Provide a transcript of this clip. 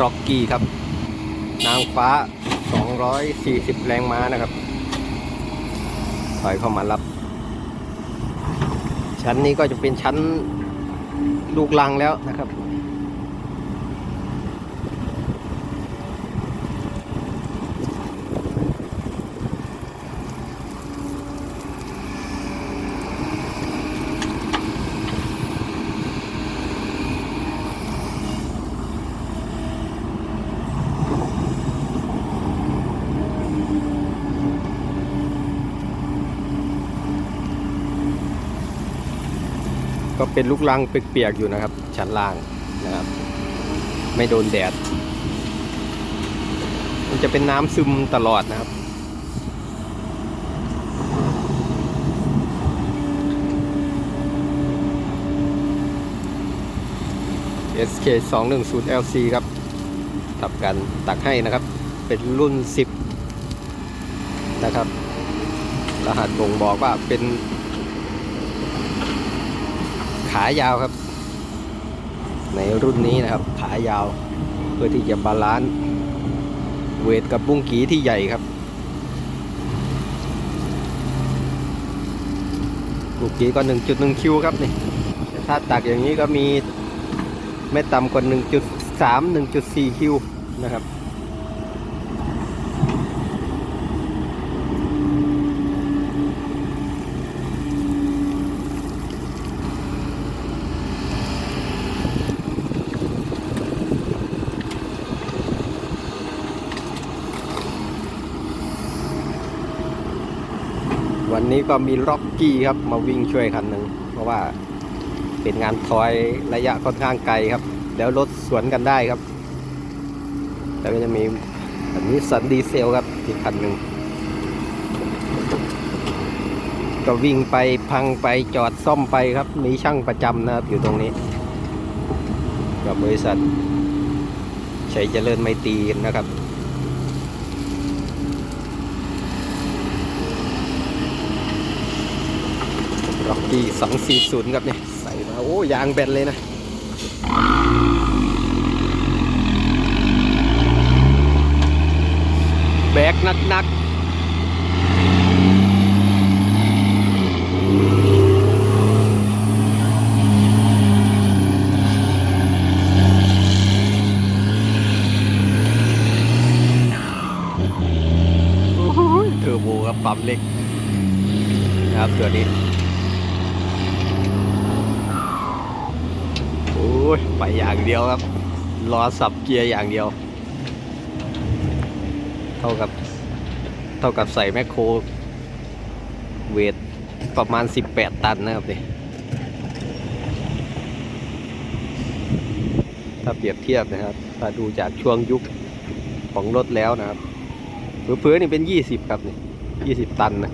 ร็อกกี้ครับ นางฟ้า 240 แรงม้านะครับ ถอยเข้ามารับ ชั้นนี้ก็จะเป็นชั้นลูกลังแล้วนะครับ ก็เป็นลูกลังเปียกๆอยู่นะครับ ชั้นล่างนะครับ ไม่โดนแดด มันจะเป็นน้ำซึมตลอดนะครับ SK 210 LC ครับทับกันตักให้นะครับ เป็นรุ่น 10 นะครับ รหัสบ่งบอกว่าเป็นายาวครับ ในรุ่นนี้นะครับ ขายาว เพื่อที่จะบาลานซ์เวทกับบุ้งกีที่ใหญ่ครับบุ้งกีก็ 1.1 คิวครับนี่ถ้าตักอย่างนี้ก็มีไม่ต่ำกว่า 1.3 1.4 คิวนะครับ วันนี้ก็มีล็อกกี้ครับมาวิ่งช่วยคันหนึ่งเพราะว่าเป็นงานทอยระยะค่อนข้างไกลครับแล้วรถสวนกันได้ครับ แล้วก็จะมีอันนี้สันดีเซลครับอีกคันหนึ่งก็วิ่งไปพังไปจอดซ่อมไปครับ มีช่างประจำนะครับอยู่ตรงนี้ กับบริษัทชัยเจริญไมตรีนะครับี่240ครับเนี่ยใส่มาโอ้ยางแบนเลยนะแบกนักนักหเทอร์โบครับปั๊มเล็กนะครับตัวนี้ โอ้ ยไปอย่างเดียวครับ รอสับเกียร์อย่างเดียว เท่ากับ เท่ากับใส่แมคโครเวทประมาณ 18 ตันนะครับนี่ถ้าเปรียบเทียบนะครับ ถ้าดูจากช่วงยุคของรถแล้วนะครับเพื่อๆนี่เป็น 20 ครับนี่20 ตันนะ